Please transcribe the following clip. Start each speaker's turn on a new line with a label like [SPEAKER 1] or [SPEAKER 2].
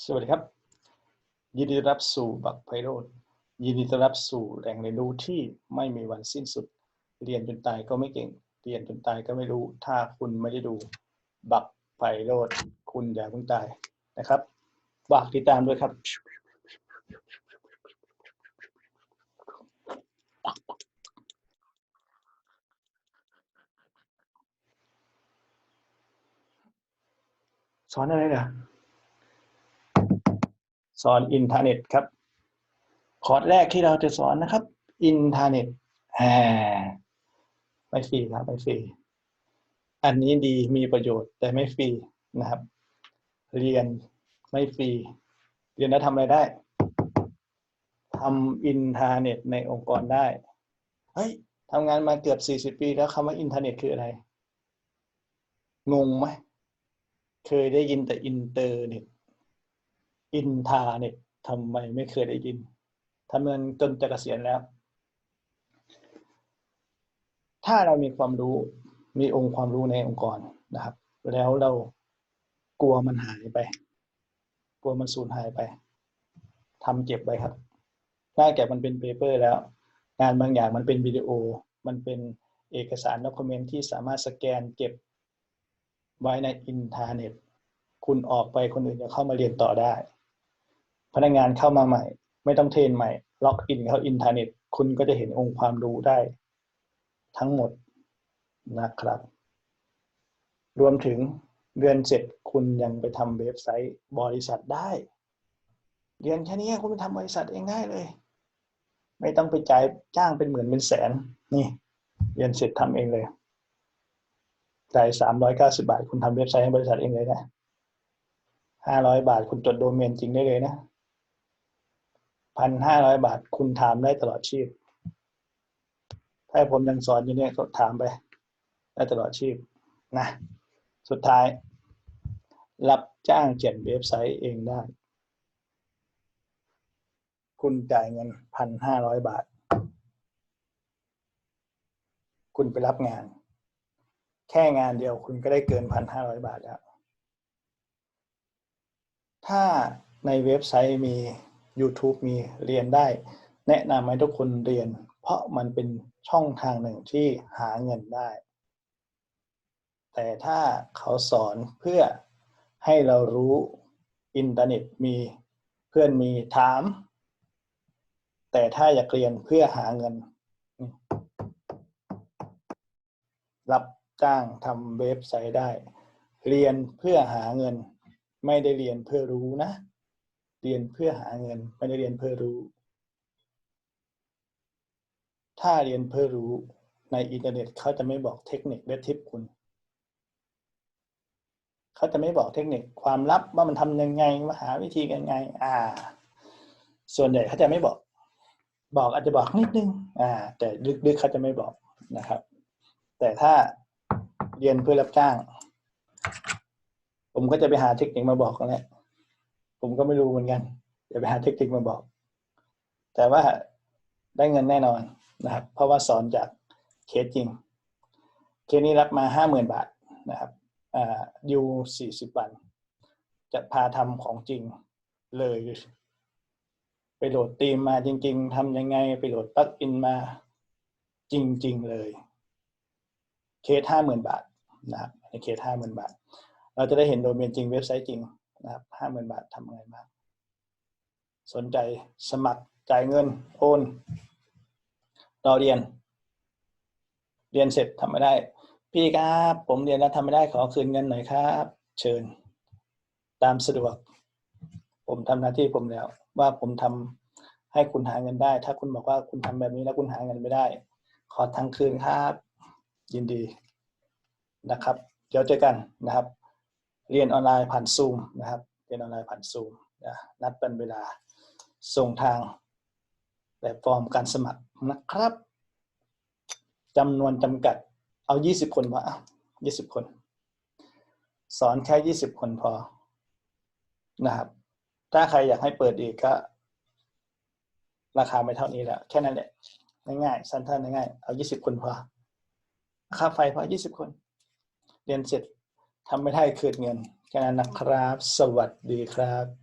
[SPEAKER 1] สวัสดีครับ ยินดีต้อนรับสู่บักไพโรดยินดีต้อนรับสู่แหล่งเรียนรู้ที่ไม่มีวันสิ้นสุด เรียนจนตายก็ไม่เก่ง เรียนจนตายก็ไม่รู้ ถ้าคุณไม่ได้ดูบักไพโรดคุณอย่าเพิ่งตายนะครับฝากติดตามด้วยครับ สอนอะไรเนี่ย สอนอินเทอร์เน็ตครับ คอร์สแรกที่เราจะสอนนะครับ อินเทอร์เน็ตไม่ฟรีครับไม่ฟรี อันนี้ดีมีประโยชน์แต่ไม่ฟรีนะครับ เรียนไม่ฟรี เรียนแล้วทำอะไรได้ทำอินเทอร์เน็ตในองค์กรได้ เฮ้ยทำงานมาเกือบสี่สิบปีแล้วคำว่าอินเทอร์เน็ตคืออะไร งงไหม เคยได้ยินแต่อินเตอร์เน็ต อินทาเน็ตทำไมไม่เคยได้ยินทำงานจนจะเกษียณแล้ว ถ้าเรามีความรู้มีองค์ความรู้ในองค์กรนะครับ แล้วเรากลัวมันหายไป กลัวมันสูญหายไปทำเก็บไว้ครับถ้าแก่มันเป็นเปเปอร์แล้ว งานบางอย่างมันเป็นวิดีโอ มันเป็นเอกสารด็อกิเมนที่สามารถสแกนเก็บไว้ในอินเทอร์เน็ต คุณออกไปคนอื่นจะเข้ามาเรียนต่อได้ พนักงานเข้ามาใหม่ ไม่ต้องเทรนใหม่ ล็อกอินเข้าอินเทอร์เน็ต คุณก็จะเห็นองค์ความรู้ได้ ทั้งหมดนะครับ รวมถึงเรียนเสร็จคุณยังไปทำเว็บไซต์บริษัทได้เรียนแค่นี้คุณไปทำบริษัทเองได้เลย ไม่ต้องไปจ่ายจ้างเป็นหมื่นเป็นแสน นี่เรียนเสร็จทำเองเลยจ่ายสามร้อยเก้าสิบาท คุณทำเว็บไซต์ให้บริษัทเองเลยนะห้าร้อยบาทคุณจดโดเมนจริงได้เลยนะ พันห้าร้อยบาท คุณถามได้ตลอดชีพ ถ้าผมยังสอนอยู่เนี่ยก็ถามไป ได้ตลอดชีพนะ สุดท้าย รับจ้างเขียนเว็บไซต์เองได้ คุณจ่ายเงินพันห้าร้อยบาท คุณไปรับงาน แค่งานเดียวคุณก็ได้เกินพันห้าร้อยบาทแล้ว ถ้าในเว็บไซต์มี YouTube มีเรียนได้ แนะนำให้ทุกคนเรียน เพราะมันเป็นช่องทางหนึ่งที่หาเงินได้ แต่ถ้าเขาสอนเพื่อให้เรารู้อินเทอร์เน็ตมีเพื่อนมีถาม แต่ถ้าอยากเรียนเพื่อหาเงิน รับจ้างทำเว็บไซต์ได้ เรียนเพื่อหาเงิน ไม่ได้เรียนเพื่อรู้นะ เรียนเพื่อหาเงินไม่ได้เรียนเพื่อรู้ ถ้าเรียนเพื่อรู้ในอินเทอร์เน็ตเขาจะไม่บอกเทคนิคและทิปคุณเขาจะไม่บอกเทคนิคความลับว่ามันทำยังไงว่าหาวิธียังไง อ่า ส่วนใหญ่เขาจะไม่บอก บอกอาจจะบอกนิดนึง อ่า แต่ลึกๆเขาจะไม่บอกนะครับ แต่ถ้าเรียนเพื่อรับจ้าง ผมก็จะไปหาเทคนิคมาบอกกันแหละ ผมก็ไม่รู้เหมือนกันจะไปหาเทคนิคมาบอก แต่ว่าได้เงินแน่นอนนะครับ เพราะว่าสอนจากเคสจริง เคสนี้รับมาห้าหมื่นบาทนะครับอ่ายูสี่สิบวัน จะพาทำของจริงเลย ไปโหลดตีมมาจริง ๆทำยังไงไปโหลดปลั๊กอินมาจริง ๆ เลย เคสห้าหมื่นบาทนะครับในเคสห้าหมื่นบาท เราจะได้เห็นโดเมนจริงเว็บไซต์จริง นะครับห้าหมื่นบาททำอะไรบ้างสนใจสมัครจ่ายเงินโอนรอเรียน เรียนเสร็จทำไม่ได้ พี่ครับผมเรียนแล้วทำไม่ได้ขอคืนเงินหน่อยครับ เชิญ ตามสะดวก ผมทำหน้าที่ผมแล้ว ว่าผมทำให้คุณหาเงินได้ ถ้าคุณบอกว่าคุณทำแบบนี้แล้วคุณหาเงินไม่ได้ ขอทั้งคืนครับ ยินดีนะครับ เดี๋ยวเจอกันนะครับ เรียนออนไลน์ผ่านซูมนะครับ เรียนออนไลน์ผ่านซูมนะนัดเป็นเวลาส่งทางแบบฟอร์มการสมัครนะครับจำนวนจำกัดเอา20คนพออะ20คน สอนแค่20คนพอนะครับ ถ้าใครอยากให้เปิดอีกก็ ราคาไม่เท่านี้แล้ว แค่นั้นแหละ ง่ายๆสั้นๆง่ายๆเอา20คนพอค่าไฟพอ20คน เรียนเสร็จ ทำไม่ได้คืนเงินแค่นั้นนะครับ สวัสดีครับ